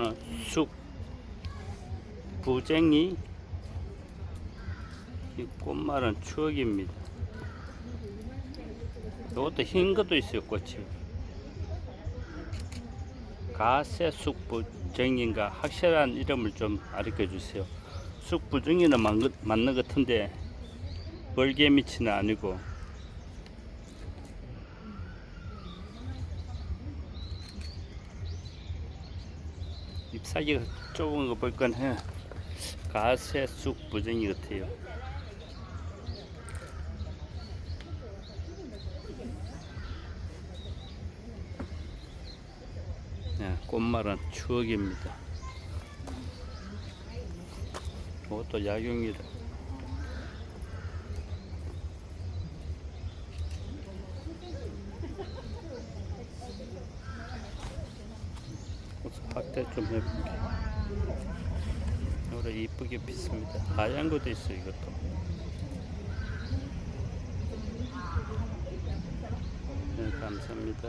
어, 쑥 부쟁이 이 꽃말은 추억입니다. 이것도 흰 것도 있어요 꽃이. 가세 쑥 부쟁인가 확실한 이름을 좀 알려 주세요. 쑥 부쟁이는 맞- 맞는 것 같은데 벌개미치는 아니고 잎사귀가 좁은 거 볼건 해. 가세 쑥부쟁이 같아요. 네, 꽃말은 추억입니다. 이것도 약용이다. 꽃 확대 좀 해볼게. 노래 이쁘게 피습니다. 하얀 것도 있어 이것도. 네, 감사합니다.